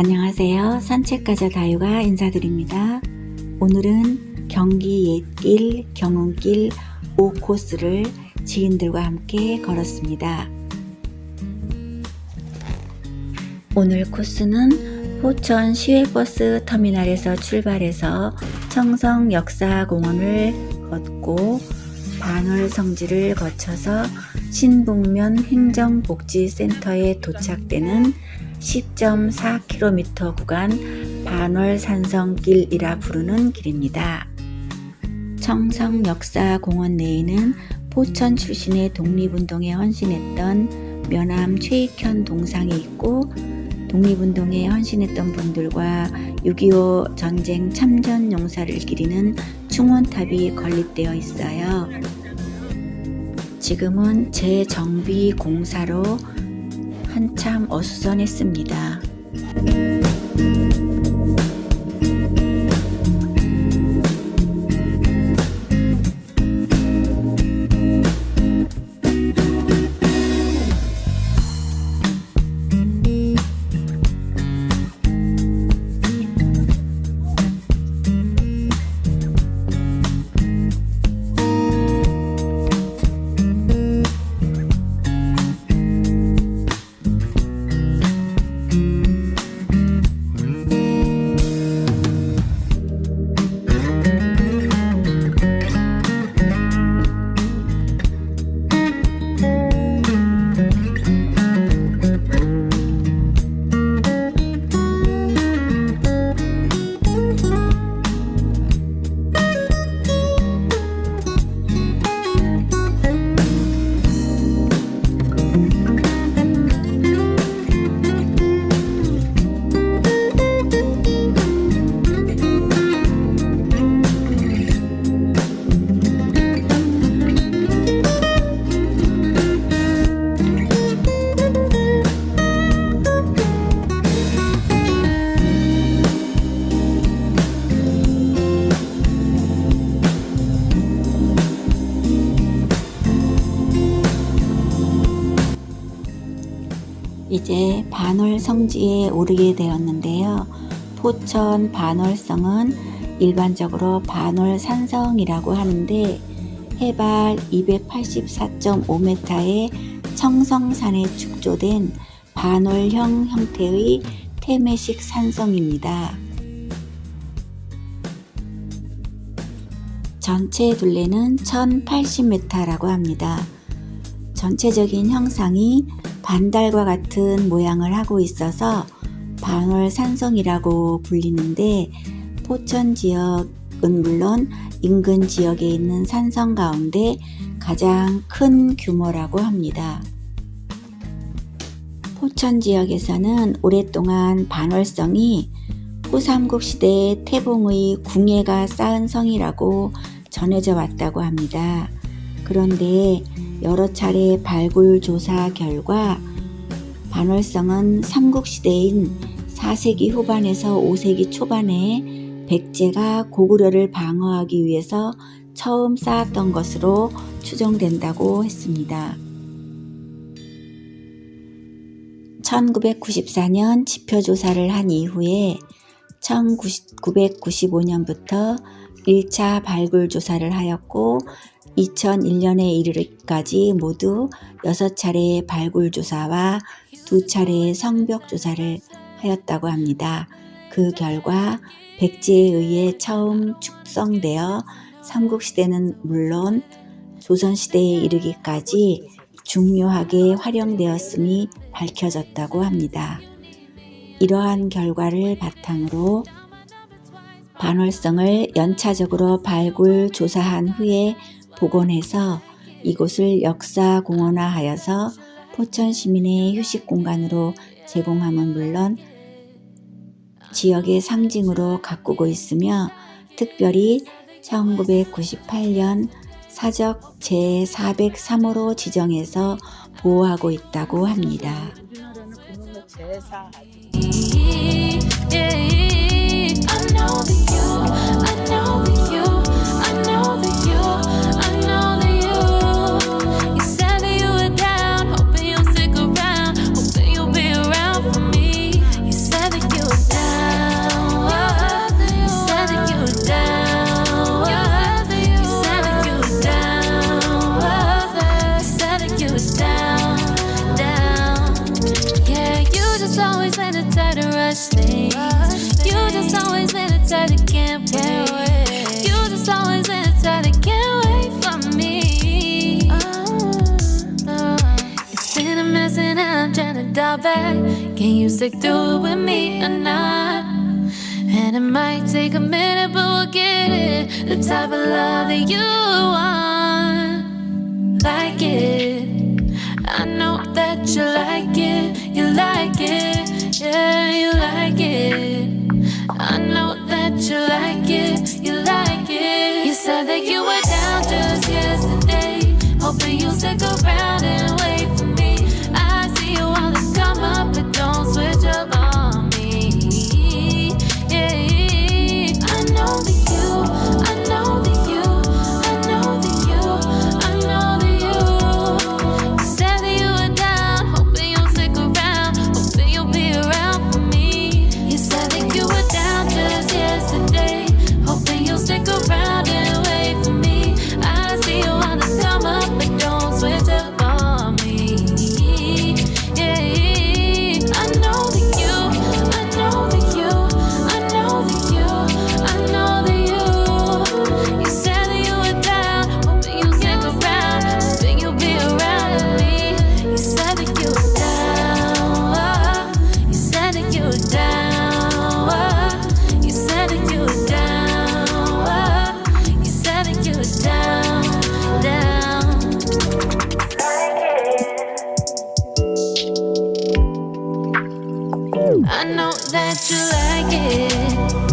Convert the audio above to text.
안녕하세요. 산책가자 다유가 인사드립니다. 오늘은 경기 옛길, 경운길 5코스를 지인들과 함께 걸었습니다. 오늘 코스는 포천 시외버스 터미널에서 출발해서 청성 역사공원을 걷고 반월 성지를 거쳐서 신북면 행정복지센터에 도착되는 10.4km 구간 반월 산성길이라 부르는 길입니다. 청성 역사공원 내에는 포천 출신의 독립운동에 헌신했던 면함 최익현 동상이 있고 독립운동에 헌신했던 분들과 6.25 전쟁 참전 용사를 기리는 충원탑이 건립되어 있어요. 지금은 재정비 공사로 한참 어수선했습니다. 이제 반월 성지에 오르게 되었는데요. 포천 반월성은 일반적으로 반월 산성이라고 하는데 해발 284.5m의 청성산에 축조된 반월형 형태의 태매식 산성입니다. 전체 둘레는 1080m라고 합니다. 전체적인 형상이 반달과 같은 모양을 하고 있어서 반월 산성이라고 불리는데 포천 지역은 물론 인근 지역에 있는 산성 가운데 가장 큰 규모라고 합니다. 포천 지역에서는 오랫동안 반월성이 후삼국 시대의 태봉의 궁예가 쌓은 성이라고 전해져 왔다고 합니다. 그런데 여러 차례 발굴 조사 결과 반월성은 삼국시대인 4세기 후반에서 5세기 초반에 백제가 고구려를 방어하기 위해서 처음 쌓았던 것으로 추정된다고 했습니다. 1994년 지표조사를 한 이후에 1995년부터 1차 발굴 조사를 하였고 2001년에 이르기까지 모두 6차례의 발굴 조사와 2차례의 성벽 조사를 하였다고 합니다. 그 결과 백제에 의해 처음 축성되어 삼국시대는 물론 조선시대에 이르기까지 중요하게 활용되었음이 밝혀졌다고 합니다. 이러한 결과를 바탕으로 반월성을 연차적으로 발굴 조사한 후에 복원해서 이곳을 역사 공원화하여서 포천 시민의 휴식 공간으로 제공함은 물론 지역의 상징으로 가꾸고 있으며 특별히 1998년 사적 제403호로 지정해서 보호하고 있다고 합니다. just always in a time to rush things. You just always in a time to can't wait. You just always in a time to can't wait for me. Uh-huh. Uh-huh. It's been a mess and I'm trying to dial back. Can you stick through it with me or not? And it might take a minute, but we'll get it. The type of love that you want. Like it. I know that you like it. I know that you like it.